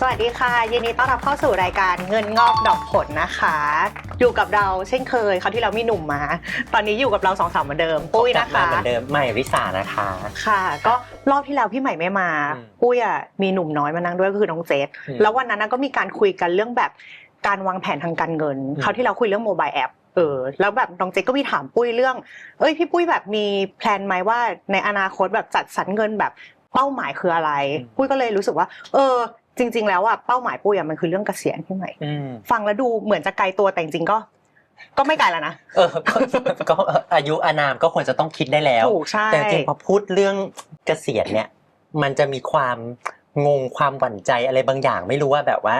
สวัสดีค่ะ ยินดีต้อนรับเข้าสู่รายการเงินงอกดอกผลนะคะ อยู่กับเราเช่นเคยเขาวที่เรามีหนุ่มมา ตอนนี้อยู่กับเราสองสาวเหมือนเดิมปุ้ยนะกลับมาคะ เหมือนเดิมใหม่ริสานะคะ ค่ะ ก็รอบที่แล้วพี่ใหม่ไม่มาอืมปุ้ยอะมีหนุ่มน้อยมานั่งด้วยก็คือน้องเจษอืมแล้ววันนั้นนะก็มีการคุยกันเรื่องแบบการวางแผนทางการเงินอืม เขาวที่เราคุยเรื่องโมบายแอปเออแล้วแบบน้องเจษก็มีถามปุ้ยเรื่อง เอ้ยพี่ปุ้ยแบบมีแพลนไหมว่าในอนาคตแบบจัดสรรเงินแบบเป้าหมายคืออะไร ปุ้ยก็เลยรู้สึกว่า เออ จริง ๆ แล้วอะเป้าหมายปุ้ยอะมันคือเรื่องเกษียณพี่ใหม่อืมฟังแล้วดูเหมือนจะไกลตัวแต่จริงๆก็ ก็ไม่ไกลแล้วนะเออก็ก็อายุอานามก็ควรจะต้องคิดได้แล้ว ถูกใช่แต่จริงๆพอพูดเรื่องเกษียณเนี่ย มันจะมีความงงความหวั่นใจอะไรบางอย่าง ไม่รู้ว่าแบบว่า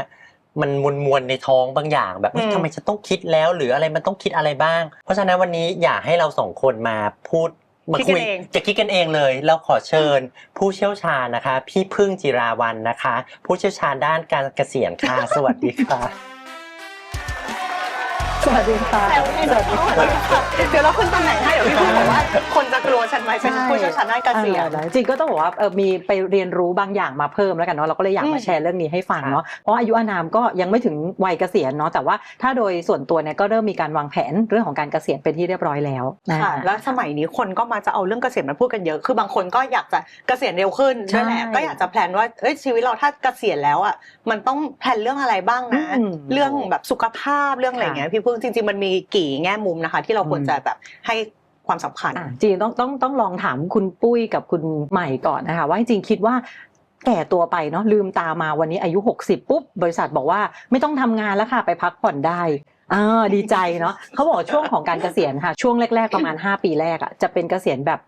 มันมวลมวลๆในท้องบางอย่าง แบบเฮ้ยทำไมฉันต้องคิดแล้ว หรืออะไรมันต้องคิดอะไรบ้าง เพราะฉะนั้นวันนี้อยากให้เราสองคนมาพูด มาคิดกัคุนยเองจะคิดกันเองเลยแล้วขอเชิญผู้เชี่ยวชาญนะคะ พี่พึ่งจิราวันนะคะ ผู้เชี่ยวชาญด้านการเกษียณค่ะ สวัสดีค่ะ สวัสดีค่ะแล้วไงเดี๋ยวเดี๋ยวเราขึ้นตำแหน่งให้เดี๋ยวพี่พูดบอกว่าคนจะกลัวฉันไหมฉันผู้เชี่ยวชาญด้านเกษียณอ่าจริงก็ต้องบอกว่าเออมีไปเรียนรู้บางอย่างมาเพิ่มแล้วกันเนาะเราก็เลยอยากอืมมาแชร์เรื่องนี้ให้ฟังเนาะเพราะอายุอานามก็ยังไม่ถึงวัยเกษียณเนาะแต่ว่าถ้าโดยส่วนตัวเนี่ยก็เริ่มมีการวางแผนเรื่องของการเกษียณเป็นที่เรียบร้อยแล้วนะค่ะแล้วสมัยนี้คนก็มาจะเอาเรื่องเกษียณมาพูดกันเยอะ คือบางคนก็อยากจะเกษียณเร็วขึ้นใช่ด้วยแหละก็อยากจะแพลนว่าเอ้ยชีวิตเราถ้าเกษียณแล้วอะมันต้องแพลนเรื่องอะไรบ้างนะอืมเรื่องแบบสุขภาพเรื่องอะไรค่ะเงี้ยพี่พึ่งจริง ๆ มันมีกี่แง่มุมนะคะ ที่เราควรอืมจะแบบให้ความสำคัญอะจริงๆต้องต้องต้องลองถามคุณปุ้ยกับคุณใหม่ก่อนนะคะ ว่าจริงๆคิดว่าแก่ตัวไปเนาะลืมตามาวันนี้อายุ 60 ปุ๊บ บริษัทบอกว่าไม่ต้องทำงานแล้วค่ะ ไปพักผ่อนได้อ่าดีใจเนาะเขาบอกช่วงของการเกษียณค่ะ ช่วงแรก ๆ ประมาณ 5 ปีแรกอะจะเป็นเกษียณแบบ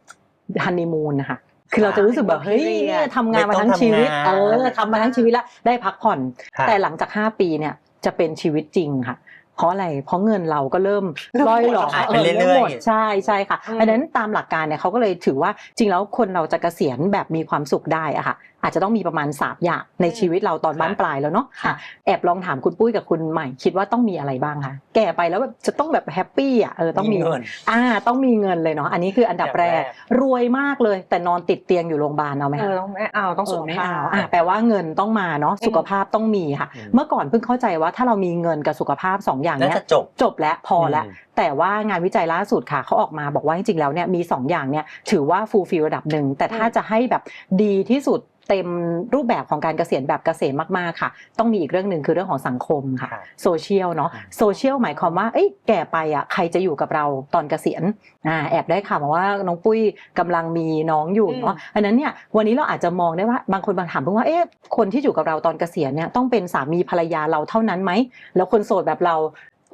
ฮันนีมูนนะคะคือเราจะรู้สึกแบบเฮ้ยเนี่ยทำงานมาทั้งชีวิตไม่เอต้องทำงานอทำมาทั้งชีวิตแล้วได้พักผ่อนค่ะแต่หลังจาก 5 ปีเนี่ยจะเป็นชีวิตจริงค่ะ เพราะอะไรเพราะเงินเราก็เริ่มเริ่มร่อยหลอหมดแล้วไปเรื่อยๆมหมดใช่ใช่ค่ะอืมอันนั้นตามหลักการเนี่ยเขาก็เลยถือว่าจริงแล้วคนเราจะเกษียณแบบมีความสุขได้อะค่ะอาจจะต้องมีประมาณสามอย่างในชีวิตเราตอนบ้านปลายแล้วเนาะค่ะอะแอบลองถามคุณปุ้ยกับคุณใหม่ คิดว่าต้องมีอะไรบ้างคะแก่ไปแล้วแบบจะต้องแบบแฮปปี้อะเออต้องมีเงินอ่าต้องมีเงินเลยเนาะอันนี้คืออันดับแรกอันดับแรรวยมากเลย แต่นอนติดเตียงอยู่โรงพยาบาลเอาไหมเอคะอต้องไม่เอาต้องสุขเออไม่ภาเอาพอะแปลว่าเงินต้องมาเนาะอืมสุขภาพต้องมีค่ะอืมเมื่อก่อนเพิ่งเข้าใจว่าถ้าเรามีเงินกับสุขภาพสองอย่างน่าเนี้ยจะจบจบแล้วพอแล้วอืมแต่ว่างานวิจัยล่าสุดค่ะเขาออกมาบอกว่าจริงๆแล้วเนี่ยมีสองอย่างเนี่ยถือว่าฟูลฟิลระดับหนึ่งแต่ถ้าอืมจะให้แบบดีที่สุด เต็มรูปแบบของการเกษียณแบบเกษมมากๆค่ะ ต้องมีอีกเรื่องหนึ่งคือเรื่องของสังคมค่ะค่ะโซเชียลเนาะอืมโซเชียลหมายความว่าเอ้ยแก่ไปอะใครจะอยู่กับเราตอนเกษียณอ่าแอบได้ข่าวมาว่าน้องปุ้ยกำลังมีน้องอยู่เนาะอันนั้นเนี่ยวันนี้เราอาจจะมองได้ว่าบางคนบางถามเพิ่งว่าเอ๊ะคนที่อยู่กับเราตอนเกษียณเนี่ยต้องเป็นสามีภรรยาเราเท่านั้นไหมแล้วคนโสดแบบเรา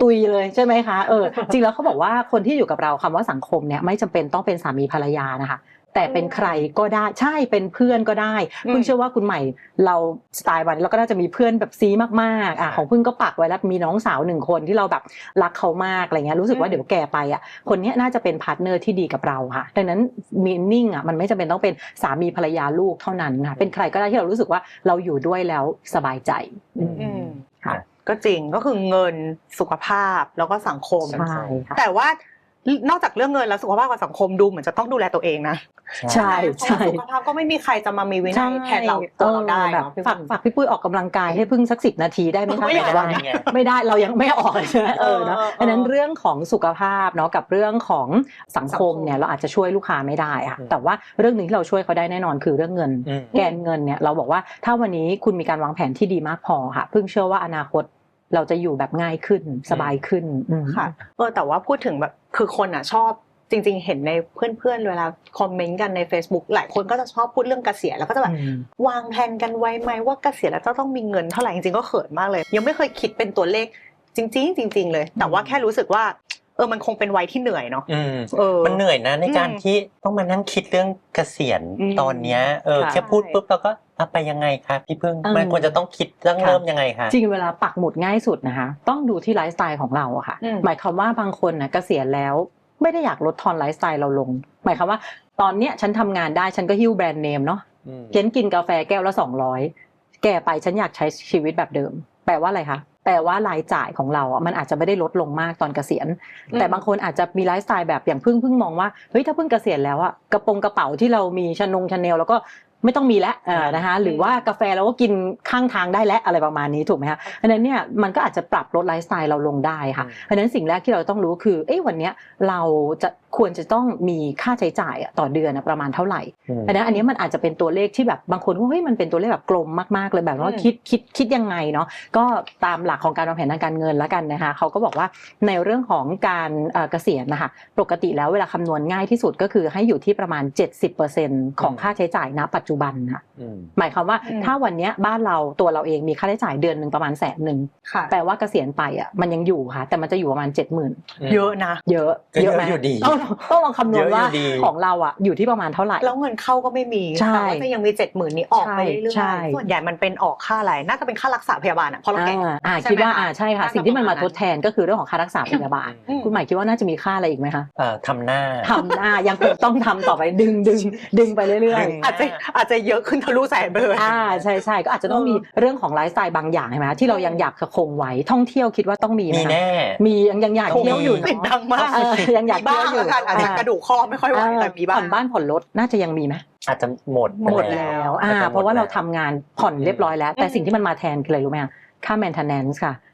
ตุยเลยใช่ไหมคะเออจริงแล้วเขาบอกว่าคนที่อยู่กับเราคำว่าสังคมเนี่ยไม่จำเป็นต้องเป็นสามีภรรยานะคะ แต่เป็นใครก็ได้ใช่เป็นเพื่อนก็ได้อืมพึ่งเชื่อว่าคุณใหม่เราสไตล์วันเราก็น่าจะมีเพื่อนแบบซีมากๆอะของพึ่งก็ปักไว้แล้วมีน้องสาวหนึ่งคนที่เราแบบรักเขามากอะไรเงี้ยรู้สึกว่าเดี๋ยวแก่ไปอะคนเนี้ยน่าจะเป็นพาร์ทเนอร์ที่ดีกับเราค่ะดังนั้นมีนิ่งอะมันไม่จำเป็นต้องเป็นสามีภรรยาลูกเท่านั้นค่ะเป็นใครก็ได้ที่เรารู้สึกว่าเราอยู่ด้วยแล้วสบายใจอืมอืมค่ะก็จริงก็คือเงินสุขภาพแล้วก็สังคมใช่ค่ะแต่ว่า นอกจากเรื่องเงินแล้วสุขภาพกับสังคมดูเหมือนจะต้องดูแลตัวเองนะใช่ใช่สุขภาพก็ไม่มีใครจะมามีวินัยแทนเราตัวเราได้แบบเนาะพี่ฝากพึ่งฝากพี่ปุ้ยออกกำลังกายให้พึ่งสักสิบนาทีได้ไหมคะไม่ได้แต่วันไงไม่ได้เรายังไม่ออกเลยใช่ไหมเออเนาะเออเออดังนั้นเรื่องของสุขภาพเนาะกับเรื่องของสังคมสังคมเนี่ยเราอาจจะช่วยลูกค้าไม่ได้ค่ะอืมแต่ว่าเรื่องหนึ่งที่เราช่วยเขาได้แน่นอนคือเรื่องเงินอืมแกนเงินเนี่ยเราบอกว่าถ้าวันนี้คุณมีการวางแผนที่ดีมากพอค่ะเพิ่งเชื่อว่าอนาคตเราจะอยู่แบบง่ายขึ้นสบายขึ้นอืมค่ะเออแต่ว่าพูดถึงแบบ คือคนอะชอบจริงๆ เห็นในเพื่อนๆ เวลาคอมเมนต์กันใน Facebook หลายคนก็จะชอบพูดเรื่องเกษียณแล้วก็จะแบบอืมวางแผนกันไว้ไหมว่าเกษียณแล้วจะต้องมีเงินเท่าไหร่จริงๆ ก็เขินมากเลย ยังไม่เคยคิดเป็นตัวเลขจริงๆจริงๆเลย แต่ว่าแค่รู้สึกว่า เออมันคงเป็นวัยที่เหนื่อยเนาะอืมเออมันเหนื่อยนะในการอืมที่ต้องมานั่งคิดเรื่องเกษียณอืมตอนเนี้ยเออค่ะแค่พูดปุ๊บเราก็เอาไปยังไงคะพี่พึ่งเออมันควรจะต้องคิดต้องค่ะเริ่มยังไงคะจริงเวลาปักหมุดง่ายสุดนะคะ ต้องดูที่ไลฟ์สไตล์ของเราอะค่ะอืมหมายความว่าบางคนนะเกษียณแล้วไม่ได้อยากลดทอนไลฟ์สไตล์เราลง หมายความว่า ตอนเนี้ยฉันทำงานได้ฉันก็หิ้วแบรนด์เนมเนาะอืมเขียนกินกาแฟแก้วละสองร้อยแก่ไปฉันอยากใช้ชีวิตแบบเดิม แปลว่าอะไรคะแปลว่ารายจ่ายของเราอะมันอาจจะไม่ได้ลดลงมากตอนเกษียณอืมแต่บางคนอาจจะมีไลฟ์สไตล์แบบอย่างพึ่งพึ่งมองว่าเฮ้ยถ้าพึ่งเกษียณแล้วอะกระโปรงกระเป๋าที่เรามีชนงชาแนลแล้วก็ไม่ต้องมีแล้วเออนะคะหรือว่ากาแฟเราก็กินข้างทางได้แล้วอะไรประมาณนี้ถูกไหมคะอันนั้นเนี่ยมันก็อาจจะปรับลดไลฟ์สไตล์เราลงได้ค่ะอืมเพราะฉะนั้นสิ่งแรกที่เราต้องรู้คือเอ้วันเนี้ยเราจะ ควรจะต้องมีค่าใช้จ่ายอะต่อเดือนอะประมาณเท่าไหร่อืมอันนั้นอันนี้มันอาจจะเป็นตัวเลขที่แบบบางคนก็เฮ้ยมันเป็นตัวเลขแบบกลมมากๆเลยแบบว่าอืมคิดคิดคิดยังไงเนาะก็ตามหลักของการวางแผนทางการเงินแล้วกันนะคะเขาก็บอกว่าในเรื่องของการเอ่อเกษียณนะคะปกติแล้วเวลาคำนวณง่ายที่สุดก็คือให้อยู่ที่ประมาณ 70%ของค่าใช้จ่ายณปัจจุบันค่ะอืมหมายความว่าอืมถ้าวันเนี้ยบ้านเราตัวเราเองมีค่าใช้จ่ายเดือนหนึ่งประมาณแสนหนึ่งค่ะแปลว่าเกษียณไปอะมันยังอยู่ค่ะ แต่มันจะอยู่ประมาณเจ็ดหมื่นเยอะนะ เยอะก็เยอะไหมอยู่ดีต้องต้องลองคำนวณเยอะอยู่ว่าดีของเราอะอยู่ที่ประมาณเท่าไหร่แล้วเงินเข้าก็ไม่มีใช่แต่ว่าจะยังมีเจ็ดหมื่นนี้ออกไปเรื่ใช่อยๆส่วนใหญ่มันเป็นออกค่าอะไรน่าจะเป็นค่ารักษาพยาบาลอะเพราะเราแก่อ่าอ่าใช่ไหมคิดว่าคะอ่าใช่ค่ะน่าจะสิ่งที่มันมาประมาณทดแทนก็คือเรื่องของค่ารักษาพยาบาลอืมคุณหมายคิดว่าน่าจะมีค่าอะไรอีกไหมคะเอ่อทำหน้าทำหน้ายังคงต้องทำต่อไปดึงดึงดึงไปเรื่อยดึงๆอาจจะอาจจะเยอะขึ้นทะลุแสนไปเลยอ่าใช่ใช่ก็อาจจะต้องมีเรื่องของไลฟ์สไตล์บางอย่างใช่ไหมที่เรายังอยากจะคงไว้ท่องเที่ยวคิดว่าต้องมีไหมมีคะแน่มียังยังอยากเที่ยวอยู่ติดเนาะดังมากเออยังอยากมีเที่ยวอยู่บ้างแล้วกันอาจจะกระดูกคอไม่ค่อยไหวแต่มีบ้างผ่อนบ้านผ่อนรถน่าจะยังมีไหมอาจจะหมดไปหมดแล้วอ่าจจเพราะว่าเราทำหมดงานผ่อนเรียบร้อยแล้ว แต่อืมสิ่งที่มันมาแทนคืออะไรรู้ไหมคะค่า maintenance ค่ะอ๋อซ่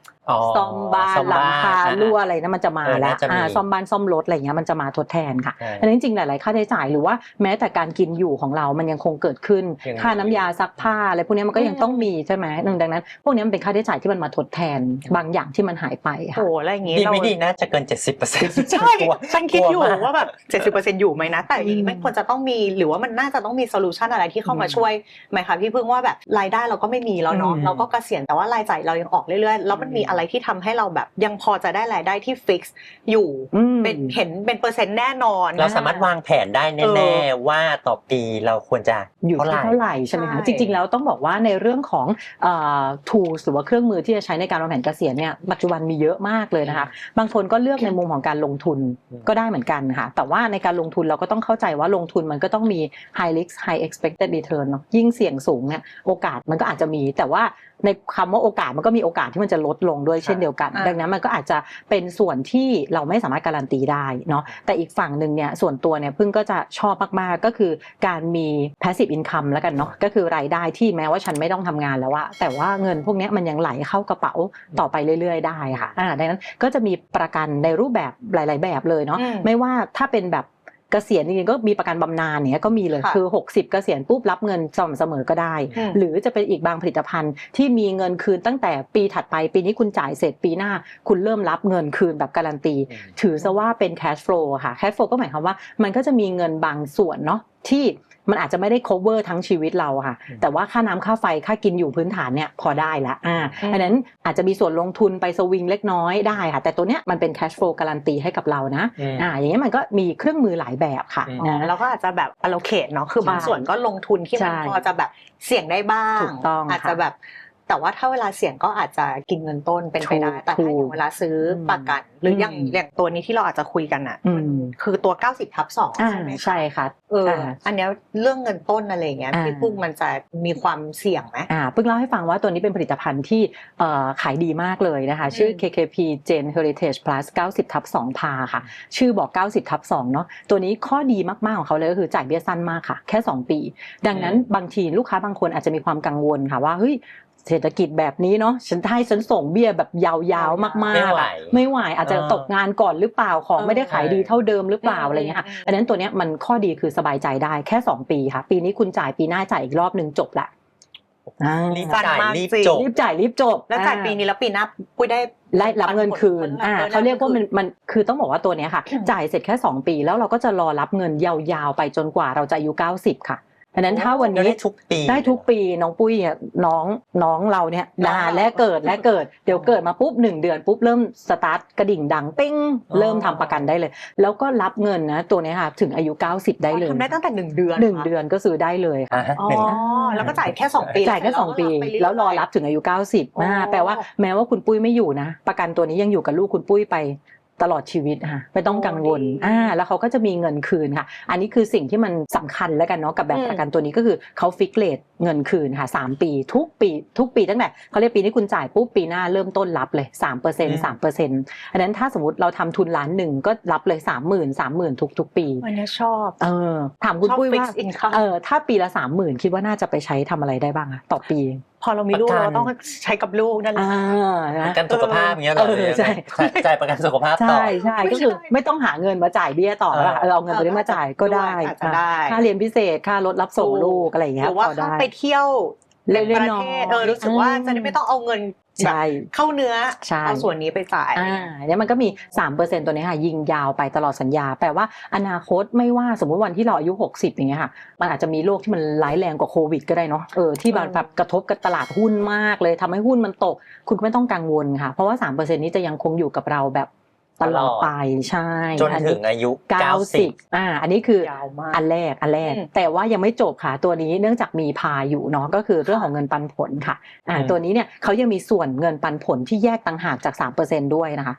อมบ้านซ่อมหลังคาอ่รั่วอะไรนะมันจะมาเออแล้วน่าจะมีอ่าซ่อมบ้านซ่อมรถอะไรเงี้ยมันจะมาทดแทนค่ะใช่อันนั้นจริงๆหลาย ๆ ค่าใช้จ่ายหรือว่าแม้แต่การกินอยู่ของเรามันยังคงเกิดขึ้นยังมีค่าน้ำยาซักผ้าอะไรพวกเนี้ยมันก็ยังต้องมีใช่ไหมดังนั้น พวกเนี้ยมันเป็นค่าใช้จ่ายที่มันมาทดแทนบางอย่างที่มันหายไปโอ้ค่ะโหอะไรอย่างงี้ดีเราไม่ดีน่าจะเกิน 70เปอร์เซ็นต์ใช่ฉันคิดอยู่ว่าแบบเจ็ดสิบเปอร์เซ็นต์อยู่ไหมนะ แต่อย่างอืนี้มไม่ควรจะต้องมีหรือว่ามันน่าจะต้องมีโซลูชันอะไรที่เข้ามาอืมช่วยไหมคะพี่พึ่งว่าแบบรายได้เราก็ไม่มีแล้วเนาะอืมเราก็เกษียณแต่ว่ารายจ่ายเรายังออกเรื่อย ๆ แล้วมันมีอะไรที่ทำให้เราแบบยังพอจะได้รายได้ที่ฟิกซ์อยู่อืมเป็นเห็นเป็นเปอร์เซ็นต์แน่นอน เราสามารถวางแผนได้เอแน่อๆว่าต่อปีเราควรจะอยู่เท่าไหที่ร่เท่าไหร่ใช่ไหมคะใช่จริง ๆ แล้วต้องบอกว่าในเรื่องของเอ่อ tools หรือว่าเครื่องมือที่จะใช้ในการวางแผนเกษียณเนี่ยปัจจุบันมีเยอะมากเลยนะคะบางคนก็เลือกในมุมของการลงทุนอืมก็ได้เหมือนกันค่ะแต่ว่าในการลงทุนเราก็ต้องเข้าใจว่าลงทุนมันก็ต้องมี high risk high expected return เนาะยิ่งเสี่ยงสูงเนี่ยโอกาสมันก็อาจจะมีแต่ว่าในคำว่าโอกาสมันก็มีโอกาสที่มันจะลดลงด้วยเช่นเดียวกันอ่าดังนั้นมันก็อาจจะเป็นส่วนที่เราไม่สามารถการันตีได้เนาะแต่อีกฝั่งหนึ่งเนี่ยส่วนตัวเนี่ยพึ่งก็จะชอบมากๆก็คือการมี passive income แล้วกันเนาะก็คือรายได้ที่แม้ว่าฉันไม่ต้องทำงานแล้วอะแต่ว่าเงินพวกเนี้ยมันยังไหลเข้ากระเป๋าต่อไปเรื่อย ๆ ได้ค่ะอ่าดังนั้นก็จะมีประกันในรูปแบบหลาย ๆ แบบเลยเนาะอืมไม่ว่าถ้าเป็นแบบ เกษียณจริงๆก็มีประกันบำนาญเนี้ยก็มีเลยค่ะคือ 60 เกษียณปุ๊บรับเงินสม่ำเสมอก็ได้อืมหรือจะเป็นอีกบางผลิตภัณฑ์ที่มีเงินคืนตั้งแต่ปีถัดไป ปีนี้คุณจ่ายเสร็จปีหน้า คุณเริ่มรับเงินคืนแบบการันตีอืมถือซะว่าเป็น cash flow อะค่ะ cash flow ก็หมายความว่ามันก็จะมีเงินบางส่วนเนาะที่ มันอาจจะไม่ได้ cover ทั้งชีวิตเราอะค่ะอืมแต่ว่าค่าน้ำค่าไฟค่ากินอยู่พื้นฐานเนี่ยพอได้ละอ่าอืมอันนั้นอาจจะมีส่วนลงทุนไปสวิงเล็กน้อยได้ค่ะ แต่ตัวเนี้ยมันเป็น cash flow การันตีให้กับเรานะอืมอ่าอย่างเงี้ยมันก็มีเครื่องมือหลายแบบค่ะอืมนะแล้วก็อาจจะแบบ allocate เนาะคือบางใช่ส่วนก็ลงทุนที่มันใช่พอจะแบบเสี่ยงได้บ้างถูกต้องอาจจะค่ะแบบ แต่ว่าถ้าเวลาเสี่ยงก็อาจจะกินเงินต้นเป็นไปได้ถูกแต่ถ้าอถูย่ากงเวลาซื้ออมประกัน หรืออย่างอืมอย่างตัวนี้ที่เราอาจจะคุยกันอะอืมมันคือตัว 90ทับสองอ่าใช่ไหมคะใช่ค่ะเอออ่าอันเนี้ยเรื่องเงินต้นอะไรอย่างเงี้ยอ่าพี่พึ่งมันจะมีความเสี่ยงไหมอ่าเพิ่งเล่าให้ฟังว่าตัวนี้เป็นผลิตภัณฑ์ที่เอ่อขายดีมากเลยนะคะ ชื่ออืม KKP Gen Heritage Plus 90ทับ2พาค่ะ ชื่อบอก 90ทับ2เนาะตัวนี้ข้อดีมาก ๆ ของเขาเลยก็คือจ่ายเบี้ยสั้นมากค่ะ แค่ 2 ปี ดังนั้นอืมบางทีลูกค้าบางคนอาจจะมีความกังวลค่ะว่าเฮ้ย เศรษฐกิจแบบนี้เนาะฉันให้ฉันส่งเบี้ยแบบยาวๆมากไม่ๆไหวอะไม่ไหวอาจจะเออตกงานก่อนหรือเปล่าของไม่ได้ขายดีเท่าเดิมหรือเปล่าอืมอะไรเงี้ยค่ะอืมอันนั้นตัวเนี้ยมันข้อดีคือสบายใจได้แค่ 2 ปีค่ะ ปีนี้คุณจ่ายปีหน้าจ่ายอีกรอบหนึ่งจบละอ่ารีบสั้นจ่ายมากรีบจริงจบรีบจ่ายรีบจบ แล้วจ่ายอ่ปีนี้แล้วปีหน้าปุ้ยได้ไล่รับเงินคืนอ่าออเขาเรียกว่ามันมันคือต้องบอกว่าตัวเนี้ยค่ะอืมจ่ายเสร็จแค่ 2 ปีแล้วเราก็จะรอรับเงินยาวๆไปจนกว่าเราจะอายุ90 ค่ะ ดังนั้นถ้าวันแล้วนี้ได้ทุกปีได้ทุกปีน้องปุ้ยเนี่ยน้องน้องเราเนี่ยน้องนาเราและเกิดและเกิดเดี๋ยวเกิดมาปุ๊บหนึ่งเดือนปุ๊บเริ่มสตาร์ทกระดิ่งดังปิ้งเริ่มทำประกันได้เลย แล้วก็รับเงินนะตัวเนี้ยค่ะถึงอายุ 90 ได้เลยทำได้ตั้งแต่หนึ่งเดือนหนึ่งหรเดือนก็ซื้อได้เลยค่ะอ่าฮะอ๋อหนึ่งแล้วก็จ่ายแค่สองปีจ่ายแค่สองปี แล้แล้ววก็รไปอเยๆรับถึงอายุ 90อ่าอ๋อแปลว่าแม้ว่าคุณปุ้ยไม่อยู่นะ ประกันตัวนี้ยังอยู่กับลูกคุณปุ้ยไป ตลอดชีวิตค่ะไม่ต้องกังวลโอ้ดีอ่าแล้วเขาก็จะมีเงินคืนค่ะ อันนี้คือสิ่งที่มันสำคัญแล้วกันเนาะกับแบบอืมประกันตัวนี้ก็คือเขาฟิกเลท เงินคืนค่ะสามปี ทุกปี ทุกปีตั้งแต่เขาเรียกปีที่คุณจ่ายปุ๊บปีหน้าเริ่มต้นรับเลยสามเปอร์เซ็นอืต์มสามเปอร์เซ็นต์อันนั้นถ้าสมมติเราทำทุนล้านหนึ่งก็รับเลยสามหมื่นสามหมื่นทุกทุกๆปีวันนี้ชอบเออถามคุณชอบปุ้ยว่า fixed income เออถ้าปีละสามหมื่นคิดว่าน่าจะไปใช้ทำอะไรได้บ้างอะต่อปีพอเรามีลูกประกันเราต้องใช้กับลูกนั่นแหละอ่าปนะระกันสุขภาพอย่างเงี้ยเหรอเออใช่จ่ายจ่ายประกันสุขภาพต่อใช่ใช่ไม่ก็คือใช่ไม่ต้องหาเงินมาจ่ายเบี้ยต่อเออละเออเอาเงินตัวนี้มาจ่ายก็ได้อาจจะได้ค่าเรียนพิเศษค่ารถรับส่งลูกอะไรอย่างหเงี้ยรือว่าพอถ้าได้ไปเที่ยวเล็ในกประๆน้อยเทศเออรู้สึกว่าจะได้ไม่ต้องเอาเงินแบบใช่เข้าเนื้อใช่เอาส่วนนี้ไปจ่ายอ่าเนี่ยมันก็มี 3%ตัวนี้ค่ะ ยิงยาวไปตลอดสัญญา แปลว่าอนาคตไม่ว่าสมมุติวันที่เราอายุ 60 อย่างเงี้ยค่ะ มันอาจจะมีโรคที่มันร้ายแรงกว่าโควิดก็ได้เนาะเออที่แบบเออแบบกระทบกับตลาดหุ้นมากเลยทำให้หุ้นมันตก คุณก็ไม่ต้องกังวลค่ะ เพราะว่า 3%นี้จะยังคงอยู่กับเราแบบ ตลอดไปใช่จนถึงอายุ 90อ่าอันนี้คือยาวมากอันแรกอันแรกอืมแต่ว่ายังไม่จบค่ะตัวนี้เนื่องจากมีพาอยู่เนาะก็คือเรื่องของเงินปันผลค่ะอ่าอืมตัวนี้เนี่ยเขายังมีส่วนเงินปันผลที่แยกต่างหากจาก 3%ด้วยนะคะ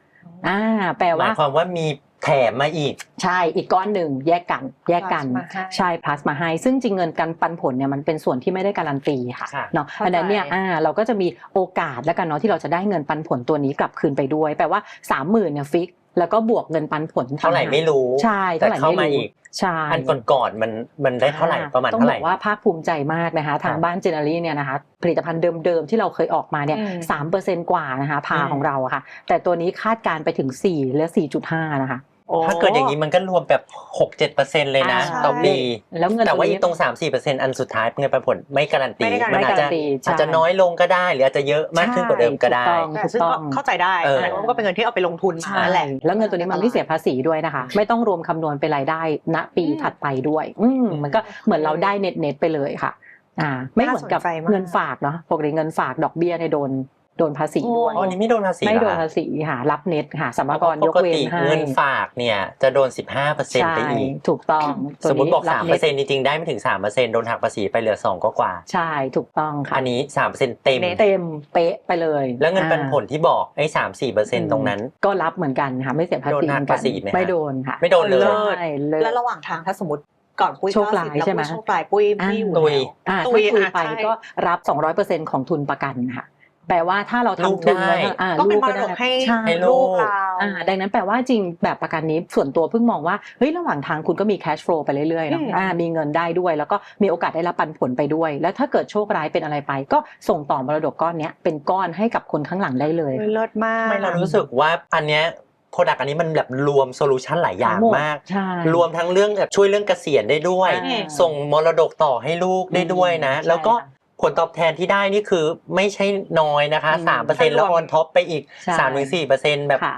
อ่าแปลหมาว่ายความว่ามี แถมมาอีก ใช่อีกก้อนหนึ่งแยกกันแยกกัน Plus มาให้ใช่พลัสมาให้ ซึ่งจริงเงินกันปันผลเนี่ยมันเป็นส่วนที่ไม่ได้การันตีค่ะค่ะ เนาะเข้าใจ อันนั้นเนี่ยอ่าเราก็จะมีโอกาสแล้วกันเนาะที่เราจะได้เงินปันผลตัวนี้กลับคืนไปด้วยแปลว่าสามหมื่นเนี่ยฟิกแล้วก็บวกเงินปันผลเท่าไหร่ต่งกไม่รู้ ใช่แต่เท่าไหร่เข้าไม่มารู้อีก ใช่ อันก่อนๆมันมันได้เท่าไหร่ประมาณต้องเท่าบไหอร่กว่าภาคภูมิใจมากนะคะ ทางครับบ้านเจเนอรี่เนี่ยนะคะผลิตภัณฑ์เดิมๆ ที่เราเคยออกมาเนี่ยอืม สามเปอร์เซ็นกว่านะคะพาอืม ของเราอะค่ะ แต่ตัวนี้คาดการณ์ไปถึงสี่และสี่จุดห้านะคะโอ้ ถ้าเกิดอย่างนี้มันก็รวมแบบหกเจ็ดเปอร์เซ็นเลยนะ อ่าต่อปี แล้วเงินแต่ว่านี้อีกตรงสามสี่เปอร์เซ็นอันสุดท้ายเงินปันผลไม่การันตี ไม่ได้การันตี มันอาจจะไม่การันตีใช่ อาจจะน้อยลงก็ได้ หรืออาจจะเยอะมากขึ้นกว่าเดิมก็ได้ใช่แต่ซึ่งก็เข้าใจได้เออแสดงว่ามันก็เป็นเงินที่เอาไปลงทุนมาใช่นั่นแหละ แล้วเงินตัวนี้มันไม่เสียภาษีด้วยนะคะ ไม่ต้องรวมคำนวณเป็นรายได้ณปีอืมถัดไปด้วยอืมมันก็เหมือนเราได้เน็ตเน็ตๆไปเลยค่ะ อ่า ไม่เหมือนกับน่าสนใจมาก เงินฝากเนาะปกติเงินฝากดอกเบี้ยเนี่ยโดน โดนภาษีด้วยอ๋ออันนี้ไม่โดนภาษีไม่โดนเหรอภาษีค่ะรับเน็ตค่ะสัมภากรปยกกเว้นติให้เงินฝากเนี่ยจะโดน 15เปอร์เซ็นต์ใช่ไปอีกถูกต้องตัวสมมติบอกรั3น็เปอตร์เซ็นต์จริงๆได้ไม่ถึง3เปอร์เซ็นต์โดนหักภาษีไปเหลือ 2 ก็กว่า ใช่ถูกต้องค่ะอันนี้3เปอร์เซ็นต์เต็มเน็ตเต็มเป๊ะไปเลย แล้วเงินปันอ่าผลที่บอกไอ้สามสี่เปอร์เซ็นต์ตรงนั้น ก็รับเหมือนกันค่ะไม่เสียภาษีโดนหักเหมือนกันภาษีไหมฮะไม่โดนค่ะไม่โดนเลยใช่เลยแล้วระหว่างทางถ้าสมมติก่อนปุ้ยโชคร้าย90แล้วใช่ไหมปุ้โชคร้ายปุ้ยไม่อยู่ตุยแล้วอ่าตุถ้ายคุยอะไปใช่ก็รับ 200%ของทุนประกันค่ะ แปลว่าถ้าเราลูกทำทุนได้แล้วอ่าก็เป็นลูมก็รดได้กให้ใช่ให้ลูลูกกเราอ่าดังนั้นแปลว่าจริงแบบประกันนี้ส่วนตัวเพิ่งมองว่าเฮ้ยระหว่างทางคุณก็มี cash flow ไปเรื่อยๆเนอะอืมอ่ามีเงินได้ด้วย แล้วก็มีโอกาสได้รับปันผลไปด้วย แล้วถ้าเกิดโชคร้ายเป็นอะไรไป ก็ส่งต่อมรดกก้อนเนี้ยเป็นก้อนให้กับคนข้างหลังได้เลยเลิศมากไม่เรารู้สึกว่าอันเนี้ยโปรดักอันนี้มันแบบรวมโซลูชันหลายอย่างทั้งหมดมากใช่รวมทั้งเรื่องแบบช่วยเรื่องเกษียณได้ด้วยอ่าส่งมรดกต่อให้ลูกได้ด้วยนะใช่แล้วก็ค่ะ ผลตอบแทนที่ได้นี่คือไม่ใช่น้อยนะคะอืมสามเปอร์เซ็นต์แล้วออนท็อปไปอีกใช่สามถึงสี่เปอร์เซ็นต์แบบค่ะ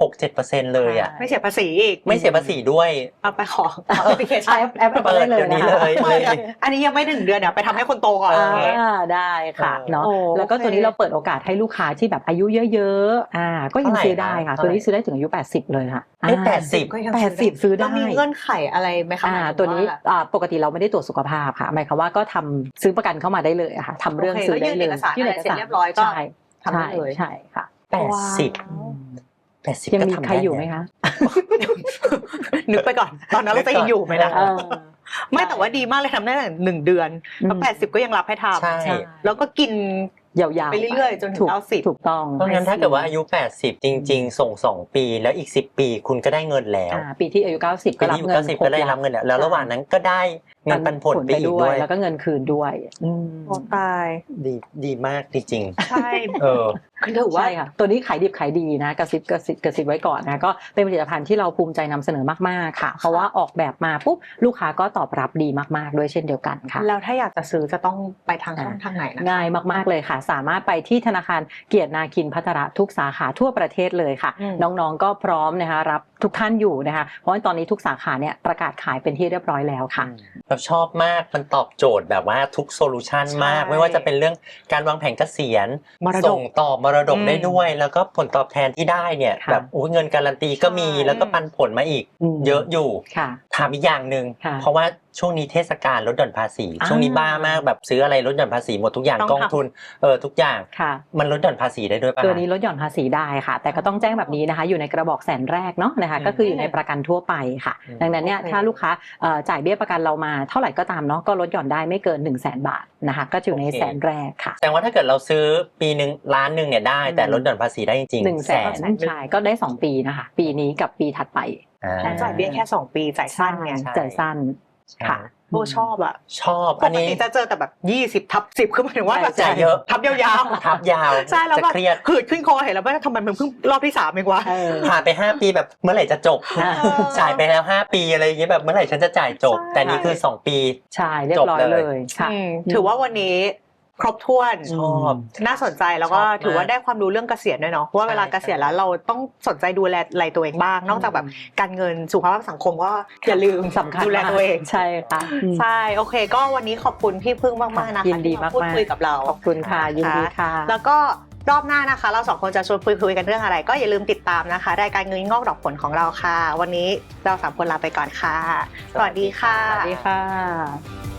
หกเจ็ดเปอร์เซ็นต์เลยอะไม่เสียภาษีอีก ไม่เสียภาษีด้วย เอาไปขอขอแอปพลิเคชันแอปแอปเปิดได้เลยเดี๋ยวนี้นะคะเลยไม่อันนี้ยังไม่ถึงเดือนเดี๋ยวไปทำให้คนโตก่อนเออย่างเงี้ยอ่าได้ค่ะเออเนาะโอ้แล้วก็โอเคตัวนี้เราเปิดโอกาสให้ลูกค้าที่แบบอายุเยอะๆอ่าก็ยังเท่าไหร่ซื้อได้ค่ะนะตัวนี้เท่าไหร่ซื้อได้ถึงอายุ 80 เลยค่ะเอ้ยอ่าแปดสิบก็ยังแปดสิบซื้อได้แล้วมีเงื่อนไขอะไรไหมคะอ่าหมายถึงตัวนี้าอ่าปกติเราไม่ได้ตรวจสุขภาพค่ะหมายความว่าก็ทำซื้อประกันเข้ามาได้เลยอะค่ะทำเรื่องโอเคซื้อได้เลยก็ยื่นเอกสารอะไรเสร็จเรียบร้อยก็ใช่ทำได้เลยใช่ค่ะแปดสิบว้าว แปดสิบยังก็มีทำใครได้อยู่ไหมนะคะนึกไปก่อน ตอนนั้นเราจะยังอยู่ไหมนะเออไม่แต่ว่าดีมากเลยทำได้ตั้งแต่หนึ่งเดือนแล้วแปดสิบก็ยังรับให้ทใช่ำแล้วก็กินยาวๆไปเรื่อยๆจนถึงถูก90ถูกต้องเพราะงั้นถ้าเกิดว่าอายุ 80 จริง ๆ ส่ง2ปีแล้วอีก 10 ปีคุณก็ได้เงินแล้วอ่าปีที่อายุ 90ปีก็รับที่อายุเงิน90ก็ได้รับเงินแล้วแล้วระหว่างนั้นก็ได้ เงินปันผลไปอีกด้วย แล้วก็เงินคืนด้วยอืมโอ้ตายดีดีมากจริงใช่ๆเออคือถือว่าใช่ค่ะตัวนี้ขายดิบขายดีนะกระซิบกระซิบกระซิบไว้ก่อนนะก็เป็นผลิตภัณฑ์ที่เราภูมิใจนำเสนอมากๆค่ะ เพราะว่าออกแบบมาปุ๊บลูกค้าก็ตอบรับดีมากๆด้วยเช่นเดียวกันค่ะแล้วถ้าอยากจะซื้อจะต้องไปทางช่องทางไหนนะง่ายมากๆเลยค่ะ สามารถไปที่ธนาคารเกียรตินาคินพัฒระทุกสาขาทั่วประเทศเลยค่ะอืมน้องๆก็พร้อมนะคะรับทุกท่านอยู่นะคะเพราะว่าตอนนี้ทุกสาขาเนี่ยประกาศขายเป็นที่เรียบร้อยแล้วค่ะเราชอบมากมันตอบโจทย์แบบว่าทุกโซลูชันมากใช่ไม่ว่าจะเป็นเรื่องการวางแผนเกษียณมรดกส่งต่อมรดกอืมได้ด้วย แล้วก็ผลตอบแทนที่ได้เนี่ยค่ะแบบโอ้ยเงินการันตีก็มีใช่แล้วก็ปันผลมาอีกอืมเยอะอยู่ค่ะ ถามอีกอย่างหนึ่งค่ะเพราะว่าช่วงนี้เทศกาลลดหย่อนภาษี อ่า ช่วงนี้บ้ามากแบบซื้ออะไรลดหย่อนภาษีหมดทุกอย่างต้องกองทำ ทุนเออทุกอย่างค่ะ มันลดหย่อนภาษีได้ด้วยป่ะ ตัวนี้ลดหย่อนภาษีได้ค่ะ แต่ก็ต้องแจ้งแบบนี้นะคะ อยู่ในกระบอกแสนแรกเนาะนะคะอืม ก็คืออยู่ในประกันทั่วไปค่ะ อืม ดังนั้นเนี่ยโอเค ถ้าลูกค้าเอ่อจ่ายเบี้ยประกันเรามาเท่าไหร่ก็ตามเนาะก็ลดหย่อนได้ไม่เกิน 1 0 0 0 0แบาทนะคะ ก็อยู่ในแสนแรกค่ะแสดงว่าถ้าเกิดเราซื้อปีหนึ่งล้านหนึ่งเนี่ยได้ แต่ลดหย่อนภาษีได้จริงหนึ่งแสนใช่ก็ได้ 2 ปีนะคะ ปีนี้กับปีถัดไป อ่าจ่ายเบี้ยแค่สองปีจ่ายสั้นไงใช่จ่ายสั้นค่ะโอ้ชอบอะชอบปอันกนี้ติจะเจอแต่แบบยี่สิบทับสิบคือหมายถึงว่าแบบจ่ายเยอะทับยาวๆทับยาวใช่แล้วจะแบบเครียดหืดขึ้นคอเห็นแล้วว่าทำไมมันเพิ่งรอบที่สามเองวะเออผ่านไป5ปีแบบเมื่อไหร่จะจบเออจ่ายไปแล้ว5ปีอะไรอย่างเงี้ยแบบเมื่อไหร่ฉันจะจ่ายจบใช่แต่นี่คือ2ปีใช่เรียบร้อยจบเลเลยยค่ะอืมถือว่าวันนี้ ครบถ้วนชอบน่าสนใจแล้วก็ชอบมากถือว่าได้ความรู้เรื่องเกษียณด้วยเนาะเพราะว่าใช่เวลาเกษียณแล้วเราต้องสนใจดูแลอะไรตัวเองบ้าง นอกจากแบบการเงินสุขภาพสังคมก็อย่าลืมสำคัญดูแลตัวเองใช่ค่ะอืมใช่โอเค ก็วันนี้ขอบคุณพี่พึ่งมากๆนะคะยินดีที่มากๆพูดคุยกับเราขอบคุณค่ะยินดีค่ะ แล้วก็รอบหน้านะคะ เราสองคนจะชวนคุยคุยกันเรื่องอะไร ก็อย่าลืมติดตามนะคะรายการเงินงอกดอกผลของเราค่ะ วันนี้เราสามคนลาไปก่อนค่ะสวัสดีค่ะสวัสดีค่ะ